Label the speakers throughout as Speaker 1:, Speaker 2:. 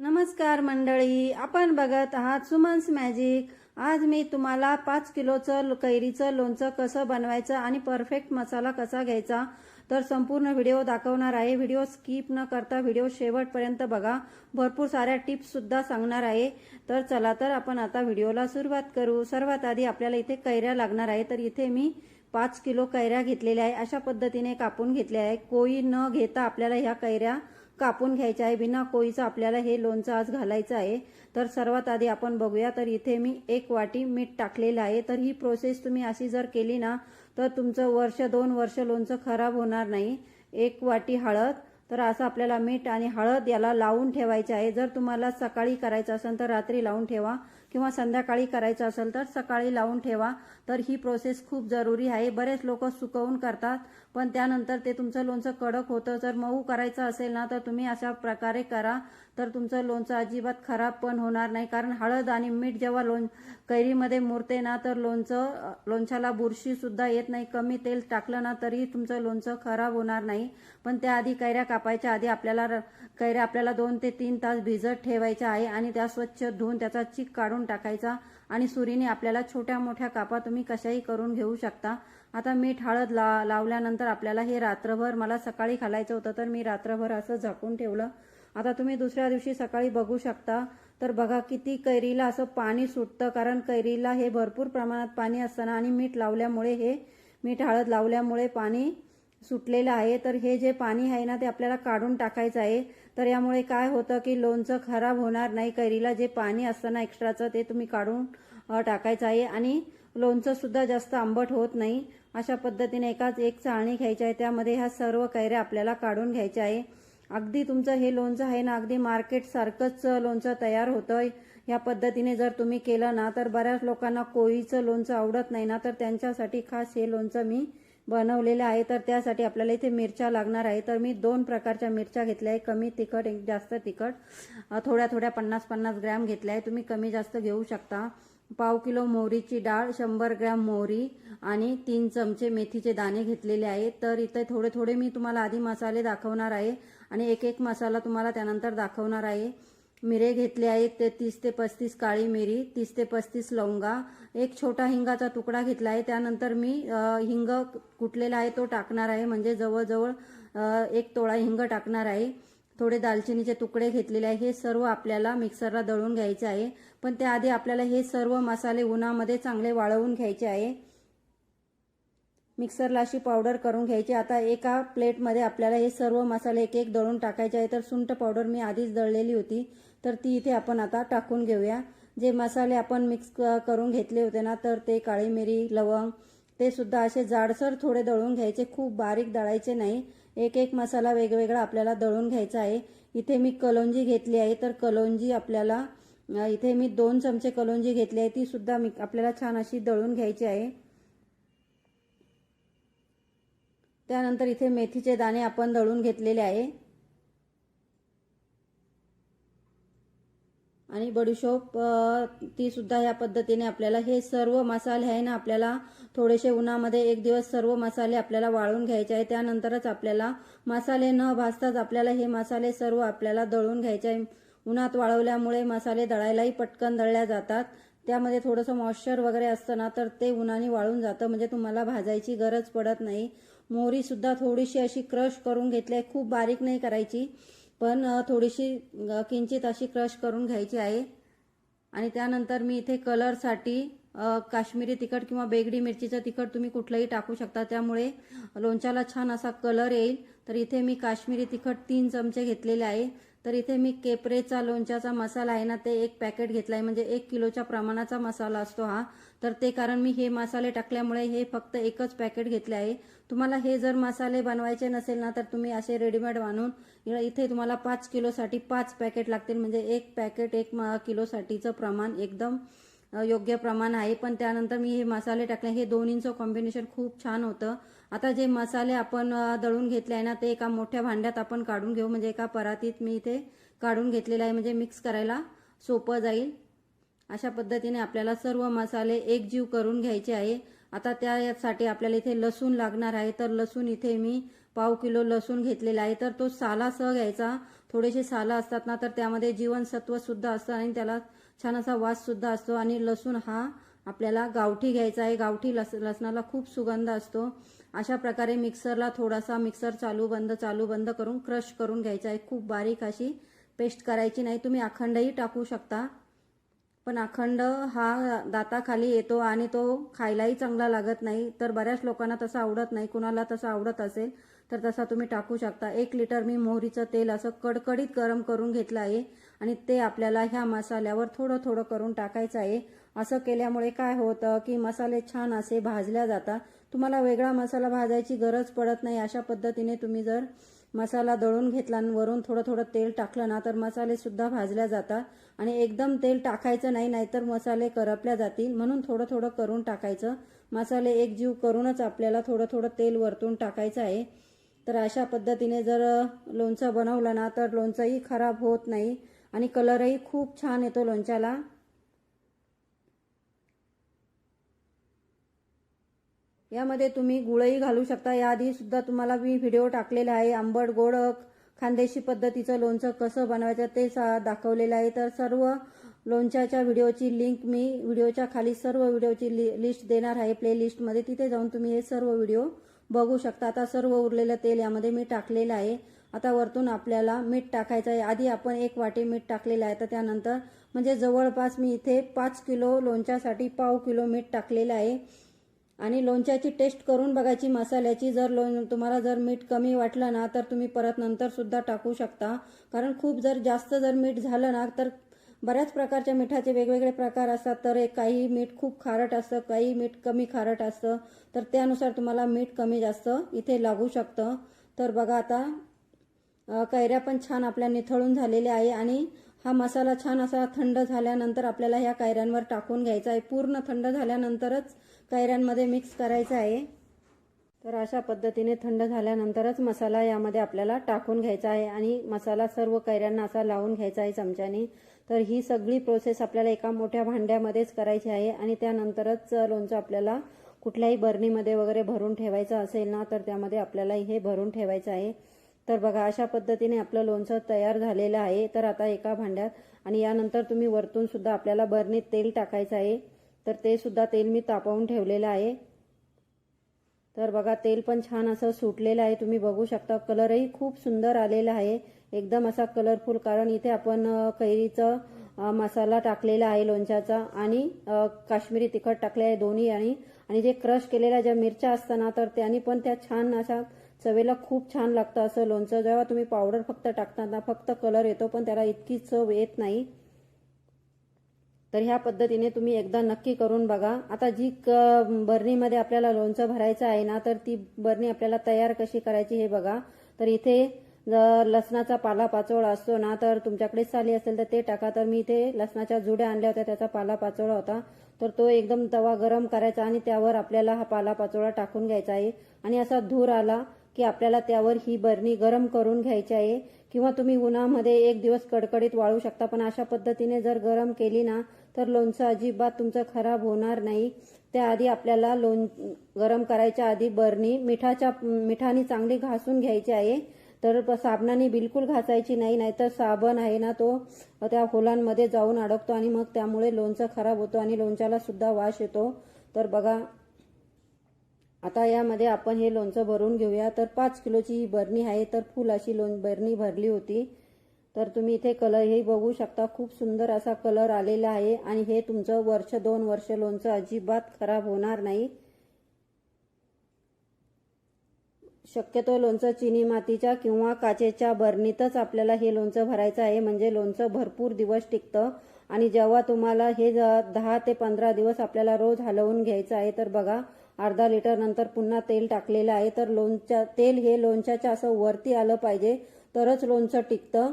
Speaker 1: नमस्कार मंडळी आपण बघत आहात सुमन्स मॅजिक. आज मी तुम्हाला पाच किलोचं लो- कैरीचं लोणचं कसं बनवायचं आणि परफेक्ट मसाला कसा घ्यायचा तर संपूर्ण व्हिडिओ दाखवणार आहे. व्हिडिओ स्किप न करता व्हिडिओ शेवटपर्यंत बघा. भरपूर साऱ्या टिप्स सुद्धा सांगणार आहे. तर चला तर आपण आता व्हिडिओला सुरुवात करू. सर्वात आधी आपल्याला इथे कैऱ्या लागणार आहे तर इथे मी पाच किलो कैऱ्या घेतलेल्या आहे. अशा पद्धतीने कापून घेतल्या आहे. कोई न घेता आपल्याला ह्या कैऱ्या कापून घ्यायचे आहे. बिना कोळीचं आपल्याला हे लोणचं आज घालायचं आहे. तर सर्वात आधी आपण बघूया. तर इथे मी एक वाटी मीठ टाकलेलं आहे. तर ही प्रोसेस तुम्ही अशी जर केली ना तर तुमचं वर्ष दोन वर्ष लोणचं खराब होणार नाही. एक वाटी हळद. तर असं आपल्याला मीठ आणि हळद याला लावून ठेवायचे आहे. जर तुम्हाला सकाळी करायचं असेल तर रात्री लावून ठेवा. किंवा संध्याकाळी करायचं असेल तर सकाळी लावून ठेवा. तर ही प्रोसेस खूप जरुरी आहे. बरेच लोक सुकवून करतात पण त्यानंतर ते तुमचं लोणचं कडक होतं. जर मऊ करायचं असेल ना तर तुम्ही अशा प्रकारे करा. तर तुमचं लोणचं अजिबात खराब पण होणार नाही. कारण हळद आणि मीठ जेव्हा लोण कैरीमध्ये मुरते ना तर लोणचं लोणच्याला बुरशी सुद्धा येत नाही. कमी तेल टाकलं ना तरी तुमचं लोणचं खराब होणार नाही. पण त्याआधी कैऱ्या कापायच्या आधी आपल्याला र- कैऱ्या आपल्याला दोन ते तीन तास भिजत ठेवायच्या आहे आणि त्या स्वच्छ धुवून त्याचा चीक काढून टाकायचा आणि सुरीने आपल्याला छोट्या मोठ्या कापा तुम्ही कशाही करून घेऊ शकता. आता मीठ हळद ला लावल्यानंतर आपल्याला हे रात्रभर मला सकाळी घालायचं होतं तर मी रात्रभर असं झाकून ठेवलं. आता तुम्ही दुसऱ्या दिवशी सकाळी बघू शकता. तर बघा किती कैरीला असं पाणी सुटतं कारण कैरीला हे भरपूर प्रमाणात पाणी असताना आणि मीठ लावल्यामुळे हे मीठ हळद लावल्यामुळे पाणी सुटलेलं आहे. तर हे जे पाणी आहे ना ते आपल्याला काढून टाकायचं आहे. तर यामुळे काय होतं की लोणचं खराब होणार नाही. कैरीला जे पाणी असतं ना एक्स्ट्राचं ते तुम्ही काढून टाकायचं आहे. आणि लोणचं सुद्धा जास्त आंबट होत नाही. अशा पद्धतीने एकाच एक चाळणी घ्यायची आहे. त्यामध्ये ह्या सर्व कैऱ्या आपल्याला काढून घ्यायच्या आहे. अगदी तुमचं हे लोणचं आहे ना अगदी मार्केटसारखंच लोणचं तयार होतं या पद्धतीने जर तुम्ही केलं ना तर बऱ्याच लोकांना कोळीचं लोणचं आवडत नाही ना तर त्यांच्यासाठी खास हे लोणचं मी बनवलेल्या आहे तर त्यासाठी आपल्याला इथे मिरच्या लागणार आहे. तर मी दोन प्रकारच्या मिरच्या घेतल्या आहे. कमी तिखट एक जास्त तिखट. थोड्या थोड्या पन्नास पन्नास ग्रॅम घेतल्या आहे. तुम्ही कमी जास्त घेऊ शकता. पाव किलो मोहरीची डाळ शंभर ग्रॅम मोहरी आणि तीन चमचे मेथीचे दाणे घेतलेले आहेत तर इथे थोडे थोडे मी तुम्हाला आधी मसाले दाखवणार आहे आणि एक एक मसाला तुम्हाला त्यानंतर दाखवणार आहे. मिरे घेतले आहेत ते तीस ते पस्तीस काळी मिरी तीस ते पस्तीस लवंगा एक छोटा हिंगाचा तुकडा घेतला आहे. त्यानंतर मी हिंग कुटलेला आहे तो टाकणार आहे. म्हणजे जवळजवळ एक तोळा हिंग टाकणार आहे. थोडे दालचिनीचे तुकडे घेतलेले आहे. हे सर्व आपल्याला मिक्सरला दळून घ्यायचे आहे. पण त्याआधी आपल्याला हे सर्व मसाले उन्हामध्ये चांगले वाळवून घ्यायचे आहे. मिक्सरला अशी पावडर करून घ्यायची. आता एका प्लेटमध्ये आपल्याला हे सर्व मसाले एक एक दळून टाकायचे आहे. तर सुंठ पावडर मी आधीच दळलेली होती. तर ती इथे आपण आता टाकून घेऊया. जे मसाले आपण मिक्स क- करून घेतले होते ना तर ते काळी मिरी लवंग ते सुद्धा असे जाडसर थोडे दळून घ्यायचे. खूप बारीक दळायचे नाही. एक एक मसाला वेगवेगळा आपल्याला दळून घ्यायचा आहे. इथे मी कलोंजी घेतली आहे. तर कलोंजी आपल्याला इथे मी दोन चमचे कलोंजी घेतली आहे. ती सुद्धा मी आपल्याला छान अशी दळून घ्यायची आहे. त्यानंतर इथे मेथीचे दाणे आपण दळून घेतलेले आहे. आणि बडीशोप ती सुद्धा या पद्धतीने आपल्याला हे सर्व मसाले आहे ना आपल्याला थोडेसे उन्हामध्ये एक दिवस सर्व मसाले आपल्याला वाळून घ्यायचे आहे. त्यानंतरच आपल्याला मसाले न भाजताच आपल्याला हे मसाले सर्व आपल्याला दळून घ्यायचे आहे. उन्हात वाळवल्यामुळे मसाले दळायलाही पटकन दळल्या जातात. त्यामध्ये थोडंसं मॉइश्चर वगैरे असतं ना तर ते उन्हाने वाळून जातं. म्हणजे तुम्हाला भाजायची गरज पडत नाही. मोहरी सुद्धा थोडीशी अशी क्रश करून घेतली आहे. खूप बारीक नाही करायची पण थोडीशी किंचित अशी क्रश करून घ्यायची आहे. आणि त्यानंतर मी इथे कलरसाठी काश्मीरी तिखट किंवा बेगडी मिरचीचं तिखट तुम्ही कुठलंही टाकू शकता. त्यामुळे लोणच्याला छान असा कलर येईल. तर इथे मी काश्मीरी तिखट तीन चमचे घेतलेले आहे. तर इथे मी केपरेचा लोणच्याचा मसाला आहे ना ते एक पॅकेट घेतला आहे म्हणजे एक किलोच्या प्रमाणाचा मसाला असतो हा. तर ते कारण मी हे मसाले टाकल्यामुळे हे फक्त एकच पॅकेट घेतले आहे. तुम्हाला हे जर मसाले बनवायचे नसेल ना तर तुम्ही असे रेडीमेड आणून इथे तुम्हाला पाच किलोसाठी पाच पॅकेट लागतील. म्हणजे एक पॅकेट एक किलोसाठीचं प्रमाण एकदम योग्य प्रमाण आहे. पण त्यानंतर मी हे मसाले टाकले. हे दोन्हींचं कॉम्बिनेशन खूप छान होतं. आता जे मसाले आपण दळून घेतले आहे ना ते एका मोठ्या भांड्यात आपण काढून घेऊ. म्हणजे एका परातीत मी इथे काढून घेतलेलं आहे. म्हणजे मिक्स करायला सोपं जाईल. अशा पद्धतीने आपल्याला सर्व मसाले एकजीव करून घ्यायचे आहे. आता त्यासाठी आपल्याला इथे लसूण लागणार आहे. तर लसूण इथे मी पाव किलो लसूण घेतलेला आहे. तर तो सालासह घ्यायचा. थोडेसे साला असतात ना तर त्यामध्ये जीवनसत्व सुद्धा असतं आणि त्याला छान असा वास सुद्धा असतो. आणि लसूण हा आपल्याला गावठी घ्यायचा आहे. गावठी लस लसणाला खूप सुगंध असतो. अशा प्रकारे मिक्सरला थोडासा मिक्सर चालू बंद चालू बंद करून क्रश करून घ्यायचा आहे. खूप बारीक अशी पेस्ट करायची नाही. तुम्ही अखंडही टाकू शकता. पण अखंड हा दाताखाली येतो आणि तो खायलाही चांगला लागत नाही. तर बऱ्याच लोकांना तसं आवडत नाही. कुणाला तसं आवडत असेल तर तसा तुम्ही टाकू शकता. एक लिटर मी मोहरीचं तेल असं कडकडीत गरम करून घेतलं आहे आणि ते आपल्याला ह्या मसाल्यावर थोडं थोडं करून टाकायचं आहे. असं केल्यामुळे काय होतं की मसाले छान असे भाजल्या जातात. तुम्हाला वेगळा मसाला भाजायची गरज पडत नाही. अशा पद्धतीने तुम्ही जर मसाला दळून घेतला आणि वरून थोडं थोडं तेल टाकलं ना तर मसाले सुद्धा भाजल्या जातात. आणि एकदम तेल टाकायचं नाही नाहीतर मसाले करपल्या जातील. म्हणून थोडं थोडं करून टाकायचं. मसाले एकजीव करूनच आपल्याला थोडं थोडं तेल वरतून टाकायचं आहे. तर अशा पद्धतीने जर लोणचं बनवलं ना तर लोणचंही खराब होत नाही आणि कलरही खूप छान येतो लोणच्याला. यामध्ये तुम्ही गुळही घालू शकता. याआधी सुद्धा तुम्हाला मी व्हिडिओ टाकलेला आहे. आंबट गोड खानदेशी पद्धतीचं लोणचं कसं बनवायचं ते सा दाखवलेलं आहे. तर सर्व लोणच्याच्या व्हिडिओची लिंक मी व्हिडिओच्या खाली सर्व व्हिडिओची लि लिस्ट देणार आहे. प्लेलिस्टमध्ये तिथे जाऊन तुम्ही हे सर्व व्हिडिओ बघू शकता. आता सर्व उरलेलं तेल यामध्ये मी टाकलेलं आहे. आता वरतून आपल्याला मीठ टाकायचं आहे. आधी आपण एक वाटी मीठ टाकलेलं आहे. तर त्यानंतर म्हणजे जवळपास मी इथे पाच किलो लोणच्यासाठी पाव किलो मीठ टाकलेलं आहे. आणि लोणच्याची टेस्ट करून बघायची मसाल्याची. जर लोण तुम्हाला जर मीठ कमी वाटलं ना तर तुम्ही परत नंतर सुद्धा टाकू शकता. कारण खूप जर जास्त जर मीठ झालं ना तर बऱ्याच प्रकारच्या मिठाचे वेगवेगळे प्रकार असतात. तर एक काही मीठ खूप खारट असतं काही मीठ कमी खारट असतं. तर त्यानुसार तुम्हाला मीठ कमी जास्त इथे लागू शकतं. तर बघा आता कैऱ्या पण छान आपल्या निथळून झालेल्या आहे आणि हा मसाला छान असा थंड झाल्यानंतर आपल्याला ह्या कैऱ्यांवर टाकून घ्यायचा आहे. पूर्ण थंड झाल्यानंतरच कैऱ्यांमध्ये मिक्स करायचा आहे. तर अशा पद्धतीने थंड झाल्यानंतरच मसाला यामध्ये आपल्याला टाकून घ्यायचा आहे आणि मसाला सर्व कैऱ्यांना असा लावून घ्यायचा आहे चमच्याने. तर ही सगळी प्रोसेस आपल्याला एका मोठ्या भांड्यामध्येच करायची आहे आणि त्यानंतरच लोणचं आपल्याला कुठल्याही बरणीमध्ये वगैरे भरून ठेवायचं असेल ना तर त्यामध्ये आपल्याला हे भरून ठेवायचं आहे. तर बघा अशा पद्धतीने आपलं लोणचं तयार झालेलं आहे. तर आता एका भांड्यात आणि यानंतर तुम्ही वरतून सुद्धा आपल्याला बरणीत तेल टाकायचं आहे. तर ते सुद्धा तेल मी तापवून ठेवलेलं आहे. तर बघा तेल पण छान असं सुटलेलं आहे. तुम्ही बघू शकता कलरही खूप सुंदर आलेला आहे. एकदम असा कलरफुल कारण इथे आपण कैरीचं मसाला टाकलेला आहे लोणच्याचा आणि काश्मीरी तिखट टाकले आहे दोन्ही आणि आणि जे क्रश केलेल्या ज्या मिरच्या असताना तर त्यांनी पण त्या छान अशा चवेला खूप छान लागतं असं लोणचं. जेव्हा तुम्ही पावडर फक्त टाकता ना फक्त कलर येतो पण त्याला इतकी चव येत नाही. तर ह्या पद्धतीने तुम्ही एकदा नक्की करून बघा. आता जी क बरणीमध्ये आपल्याला लोणचं भरायचं आहे ना तर ती बरणी आपल्याला तयार कशी करायची हे बघा. तर इथे जर लसणाचा पाला पाचोळा असतो ना तर तुमच्याकडे साली असेल तर ते टाका. तर मी इथे लसणाच्या जुड्या आणल्या होत्या त्याचा पाला पाचोळा होता. तर तो एकदम तवा गरम करायचा आणि त्यावर आपल्याला हा पाला पाचोळा टाकून घ्यायचा आहे. आणि असा धूर आला की आपल्याला त्यावर ही बरणी गरम करून घ्यायची आहे. किंवा तुम्ही उन्हामध्ये एक दिवस कडकडीत वाळू शकता पण अशा पद्धतीने जर गरम केली ना तर लोणचं अजिबात तुमचं खराब होणार नाही. त्याआधी आपल्याला लोण गरम करायच्या आधी बरणी मिठाच्या मिठाने चांगली घासून घ्यायची आहे. तर प- साबणाने बिलकुल घासायची नाही नाहीतर साबण आहे ना तो त्या होलांमध्ये जाऊन अडकतो आणि मग त्यामुळे लोणचं खराब होतो आणि लोणच्याला सुद्धा वास येतो. तर बघा आता यामध्ये आपण हे लोणचं भरून घेऊया. तर पाच किलोची ही बरणी आहे तर फुल अशी लोण बरणी भरली होती. तर तुम्ही इथे कलर हे बघू शकता. खूप सुंदर असा कलर आलेला आहे आणि हे तुमचं वर्ष दोन वर्ष लोणचं अजिबात खराब होणार नाही. शक्यतो लोणचं चिनी मातीच्या किंवा काचेच्या बरणीतच आपल्याला हे लोणचं भरायचं आहे. म्हणजे लोणचं भरपूर दिवस टिकतं. आणि जेव्हा तुम्हाला हे ज- दहा ते पंधरा दिवस आपल्याला रोज हलवून घ्यायचं आहे तर बघा अर्धा लिटर नंतर पुन्हा तेल टाकलेलं आहे. तर लोणच्या तेल हे लोणच्याच्या असं वरती आलं पाहिजे तरच लोणचं टिकतं.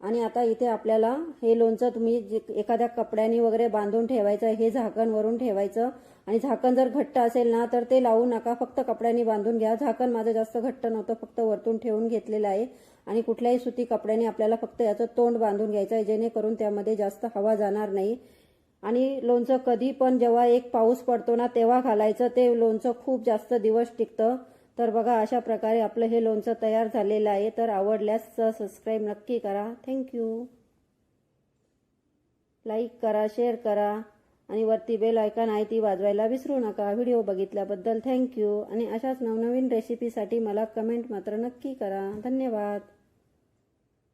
Speaker 1: आणि आता इथे आपल्याला हे लोणचं तुम्ही जे- एखाद्या कपड्याने वगैरे बांधून ठेवायचं हे झाकण वरून ठेवायचं. आणि झाकण जर घट्ट असेल ना तर ते लावू नका. फक्त कपड्याने बांधून घ्या. झाकण माझं जास्त घट्ट नव्हतं फक्त वरतून ठेवून घेतलेलं आहे. आणि कुठल्याही सुती कपड्याने आपल्याला फक्त याचं तोंड बांधून घ्यायचं आहे जेणेकरून त्यामध्ये जास्त हवा जाणार नाही. आणि लोणचं कधी पण जेव्हा एक पाऊस पडतो ना तेव्हा घालायचं. ते लोणचं खूप जास्त दिवस टिकतं. तर बघा अशा प्रकारे आपलं हे लोणचं तयार झालेलं आहे. तर आवडल्यास सबस्क्राईब नक्की करा. थँक्यू. लाईक करा शेअर करा. आणि वरती बेल आयकॉन आहे ती वाजवायला विसरू नका. व्हिडिओ बघितल्याबद्दल थँक्यू आणि अशाच नवनवीन रेसिपीसाठी मला कमेंट मात्र नक्की करा. धन्यवाद.